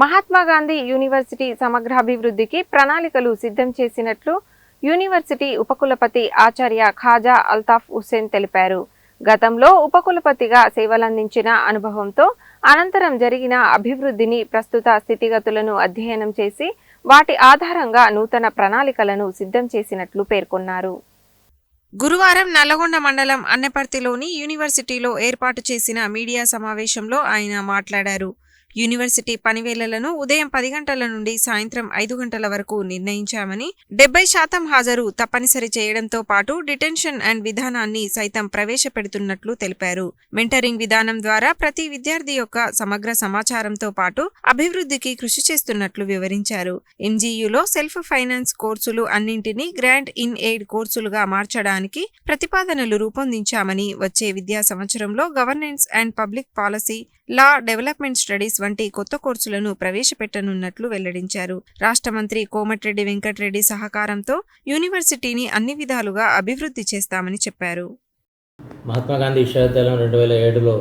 Mahatma Gandhi university సమగ్రాభివృద్ధికి ప్రణాళికలు సిద్ధం చేసినట్లు యూనివర్సిటీ ఉపకులపతి ఆచార్య ఖాజా అల్తాఫ్ హుస్సేన్ తెలిపారు. గతంలో ఉపకులపతిగా సేవలందించిన అనుభవంతో అనంతరం జరిగిన అభివృద్ధిని ప్రస్తుత స్థితిగతులను అధ్యయనం చేసి వాటి ఆధారంగా నూతన ప్రణాళికలను సిద్ధం చేసినట్లు పేర్కొన్నారు. గురువారం నల్లగొండ మండలం అన్నపర్తిలోని యూనివర్సిటీలో ఏర్పాటు చేసిన మీడియా సమావేశంలో ఆయన మాట్లాడారు. యూనివర్సిటీ పనివేళలను ఉదయం పది గంటల నుండి సాయంత్రం ఐదు గంటల వరకు నిర్ణయించామని డెబ్బై శాతం హాజరు తప్పనిసరి చేయడంతో పాటు డిటెన్షన్ అండ్ విధానాన్ని సైతం ప్రవేశపెడుతున్నట్లు తెలిపారు. మెంటరింగ్ విధానం ద్వారా ప్రతి విద్యార్థి యొక్క సమగ్ర సమాచారంతో పాటు అభివృద్ధికి కృషి చేస్తున్నట్లు వివరించారు. ఎన్జీయూలో సెల్ఫ్ ఫైనాన్స్ కోర్సులు అన్నింటినీ గ్రాంట్ ఇన్ ఎయిడ్ కోర్సులుగా మార్చడానికి ప్రతిపాదనలు రూపొందించామని వచ్చే విద్యా సంవత్సరంలో governance and public policy law development studies వంటి కొత్త కోర్సులను ప్రవేశపెట్టనున్నట్లు వెల్లడించారు. రాష్ట్ర మంత్రి కోమటిరెడ్డి వెంకటరెడ్డి సహకారంతో యూనివర్సిటీని అన్ని విధాలుగా అభివృద్ధి చేస్తామని చెప్పారు. మహాత్మా గాంధీ విశ్వవిద్యాలయం రెండు వేల ఏడులో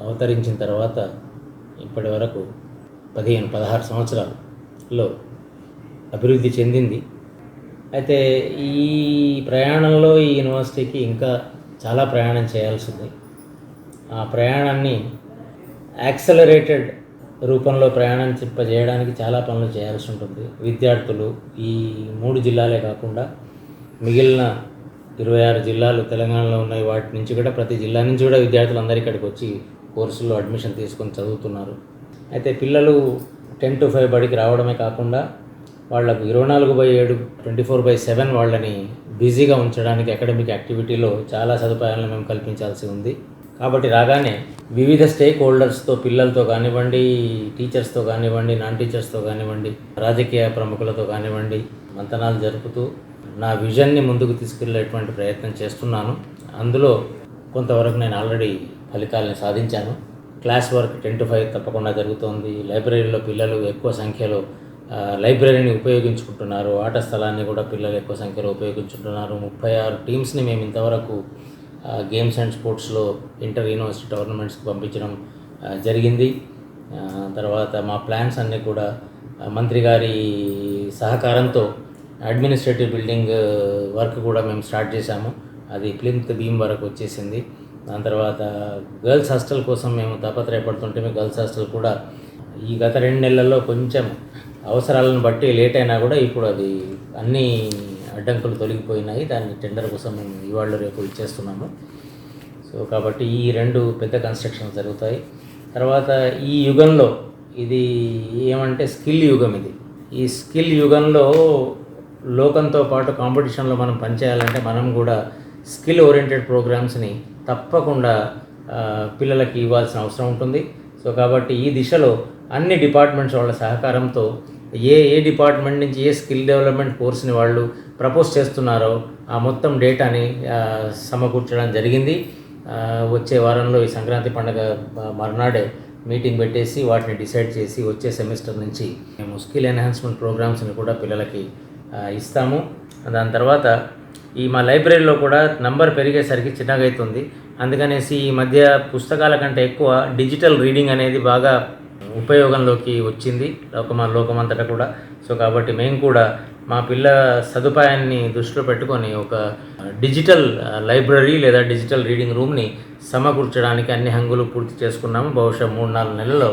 అవతరించిన తర్వాత ఇప్పటి వరకు పదిహేను పదహారు సంవత్సరాలలో అభివృద్ధి చెందింది. అయితే ఈ ప్రయాణంలో ఈ యూనివర్సిటీకి ఇంకా చాలా ప్రయాణం చేయాల్సి ఉంది. ఆ ప్రయాణాన్ని యాక్సలరేటెడ్ రూపంలో ప్రయాణం చేయడానికి చాలా పనులు చేయాల్సి ఉంటుంది. విద్యార్థులు ఈ మూడు జిల్లాలే కాకుండా మిగిలిన ఇరవై ఆరు జిల్లాలు తెలంగాణలో ఉన్నాయి. వాటి నుంచి కూడా ప్రతి జిల్లా నుంచి కూడా విద్యార్థులు అందరికీ ఇక్కడికి వచ్చి కోర్సుల్లో అడ్మిషన్ తీసుకొని చదువుతున్నారు. అయితే పిల్లలు టెన్ టు ఫైవ్ బడికి రావడమే కాకుండా వాళ్ళకు ఇరవై నాలుగు బై ఏడు ట్వంటీ ఫోర్ బై సెవెన్ వాళ్ళని బిజీగా ఉంచడానికి అకాడమిక్ యాక్టివిటీలో చాలా సదుపాయాలను మేము కల్పించాల్సి ఉంది. కాబట్టి రాగానే వివిధ స్టేక్ హోల్డర్స్తో పిల్లలతో కానివ్వండి టీచర్స్తో కానివ్వండి నాన్ టీచర్స్తో కానివ్వండి రాజకీయ ప్రముఖులతో కానివ్వండి మంతనాలు జరుపుతూ నా విజన్ని ముందుకు తీసుకెళ్ళేటువంటి ప్రయత్నం చేస్తున్నాను. అందులో కొంతవరకు నేను ఆల్రెడీ ఫలితాలను సాధించాను. Class work ten to five తప్పకుండా జరుగుతోంది. లైబ్రరీలో పిల్లలు ఎక్కువ సంఖ్యలో లైబ్రరీని ఉపయోగించుకుంటున్నారు. ఆట స్థలాన్ని కూడా పిల్లలు ఎక్కువ సంఖ్యలో ఉపయోగించుకుంటున్నారు. ముప్పై ఆరు టీమ్స్ని మేము ఇంతవరకు గేమ్స్ అండ్ స్పోర్ట్స్లో ఇంటర్ యూనివర్సిటీ టోర్నమెంట్స్కి పంపించడం జరిగింది. తర్వాత మా ప్లాన్స్ అన్నీ కూడా మంత్రి గారి సహకారంతో అడ్మినిస్ట్రేటివ్ బిల్డింగ్ వర్క్ కూడా మేము స్టార్ట్ చేశాము. అది ప్లింత్ బీమ్ వరకు వచ్చేసింది. దాని తర్వాత గర్ల్స్ హాస్టల్ కోసం మేము తాపత్రయపడుతుంటే గర్ల్స్ హాస్టల్ కూడా ఈ గత రెండు నెలల్లో కొంచెం అవసరాలను బట్టి లేట్ అయినా కూడా ఇప్పుడు అది అన్నీ అడ్డంకులు తొలగిపోయినాయి. దాన్ని టెండర్ కోసం మేము ఇవాళ రేపు ఇచ్చేస్తున్నాము. సో కాబట్టి ఈ రెండు పెద్ద కన్స్ట్రక్షన్స్ జరుగుతాయి. తర్వాత ఈ యుగంలో ఇది ఏమంటే స్కిల్ యుగం ఇది. ఈ స్కిల్ యుగంలో లోకంతో పాటు కాంపిటీషన్లో మనం పనిచేయాలంటే మనం కూడా స్కిల్ ఓరియంటెడ్ ప్రోగ్రామ్స్ని తప్పకుండా పిల్లలకి ఇవ్వాల్సిన అవసరం ఉంటుంది. సో కాబట్టి ఈ దిశలో అన్ని డిపార్ట్మెంట్స్ వాళ్ళ సహకారంతో ఏ ఏ డిపార్ట్మెంట్ నుంచి ఏ స్కిల్ డెవలప్మెంట్ కోర్స్ని వాళ్ళు ప్రపోజ్ చేస్తున్నారో ఆ మొత్తం డేటాని సమకూర్చడం జరిగింది. వచ్చే వారంలో ఈ సంక్రాంతి పండుగ మరునాడే మర్నాడే మీటింగ్ పెట్టేసి వాటిని డిసైడ్ చేసి వచ్చే సెమిస్టర్ నుంచి మేము స్కిల్ ఎన్హాన్స్మెంట్ ప్రోగ్రామ్స్ని కూడా పిల్లలకి ఇస్తాము. దాని తర్వాత ఈ మా లైబ్రరీలో కూడా నంబర్ పెరిగేసరికి చిన్నగా అవుతుంది అందుకనేసి ఈ మధ్య పుస్తకాల కంటే ఎక్కువ డిజిటల్ రీడింగ్ అనేది బాగా ఉపయోగంలోకి వచ్చింది లోకమ లోకమంతటా కూడా. సో కాబట్టి మేము కూడా మా పిల్ల సదుపాయాన్ని దృష్టిలో పెట్టుకొని ఒక డిజిటల్ లైబ్రరీ లేదా డిజిటల్ రీడింగ్ రూమ్ని సమకూర్చడానికి అన్ని హంగులు పూర్తి చేసుకున్నాము. బహుశా మూడు నాలుగు నెలల్లో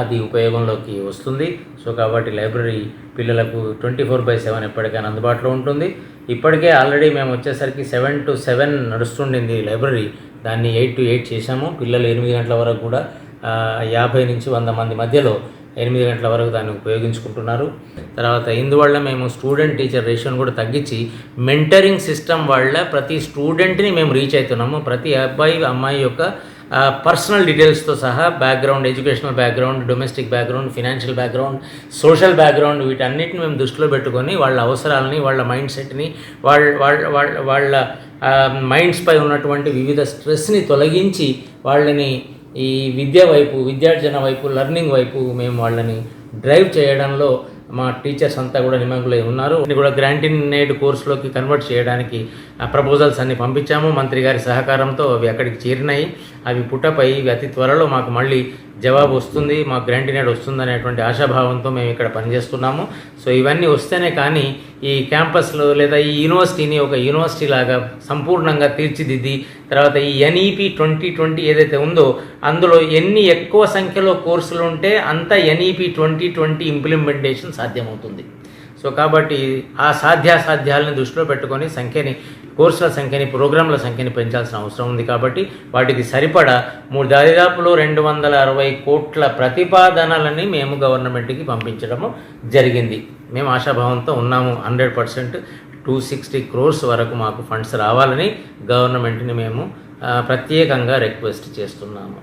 అది ఉపయోగంలోకి వస్తుంది. సో కాబట్టి లైబ్రరీ పిల్లలకు ట్వంటీ ఫోర్ బై సెవెన్ ఎప్పటికైనా అందుబాటులో ఉంటుంది. ఇప్పటికే ఆల్రెడీ మేము వచ్చేసరికి సెవెన్ టు సెవెన్ నడుస్తుండింది లైబ్రరీ. దాన్ని ఎయిట్ టు ఎయిట్ చేశాము. పిల్లలు ఎనిమిది గంటల వరకు కూడా యాభై నుంచి వంద మంది మధ్యలో ఎనిమిది గంటల వరకు దాన్ని ఉపయోగించుకుంటున్నారు. తర్వాత ఇందువల్ల మేము స్టూడెంట్ టీచర్ రేషియోని కూడా తగ్గించి మెంటరింగ్ సిస్టమ్ వల్ల ప్రతి స్టూడెంట్ని మేము రీచ్ అవుతున్నాము. ప్రతి అబ్బాయి అమ్మాయి యొక్క పర్సనల్ డీటెయిల్స్తో సహా background educational background domestic background financial background social background వీటన్నిటిని మేము దృష్టిలో పెట్టుకొని వాళ్ళ అవసరాలని వాళ్ళ మైండ్ సెట్ని వాళ్ళ వాళ్ళ వాళ్ళ వాళ్ళ మైండ్స్పై ఉన్నటువంటి వివిధ స్ట్రెస్ని తొలగించి వాళ్ళని ఈ విద్య వైపు విద్యార్జన వైపు లెర్నింగ్ వైపు మేము వాళ్ళని డ్రైవ్ చేయడంలో మా టీచర్స్ అంతా కూడా నిమగ్నులై ఉన్నారు. కూడా గ్రాంటిన్ నేడ్ కోర్సులోకి కన్వర్ట్ చేయడానికి ప్రపోజల్స్ అన్ని పంపించాము. మంత్రి గారి సహకారంతో అవి అక్కడికి చేరినాయి. అవి పుట్టపై అతి త్వరలో మాకు మళ్ళీ జవాబు వస్తుంది. మాకు గ్రాంటినేట్ వస్తుంది అనేటువంటి ఆశాభావంతో మేము ఇక్కడ పనిచేస్తున్నాము. సో ఇవన్నీ వస్తేనే కానీ ఈ క్యాంపస్లో లేదా ఈ యూనివర్సిటీని ఒక యూనివర్సిటీ లాగా సంపూర్ణంగా తీర్చిదిద్ది తర్వాత ఈ ఎన్ఈపి ట్వంటీ ట్వంటీ ఏదైతే ఉందో అందులో ఎన్ని ఎక్కువ సంఖ్యలో కోర్సులు ఉంటే అంత ఎన్ఈపి ట్వంటీ ట్వంటీ ఇంప్లిమెంటేషన్ సాధ్యమవుతుంది. సో కాబట్టి ఆ సాధ్యాసాధ్యాలను దృష్టిలో పెట్టుకొని సంఖ్యని కోర్సుల సంఖ్యని ప్రోగ్రాంల సంఖ్యని పెంచాల్సిన అవసరం ఉంది కాబట్టి వాటికి సరిపడా మూడు దాదాపులో రెండు వందల అరవై కోట్ల ప్రతిపాదనలని మేము గవర్నమెంట్కి పంపించడము జరిగింది. మేము ఆశాభావంతో ఉన్నాము. Hundred percent two sixty crores వరకు మాకు ఫండ్స్ రావాలని గవర్నమెంట్ని మేము ప్రత్యేకంగా రిక్వెస్ట్ చేస్తున్నాము.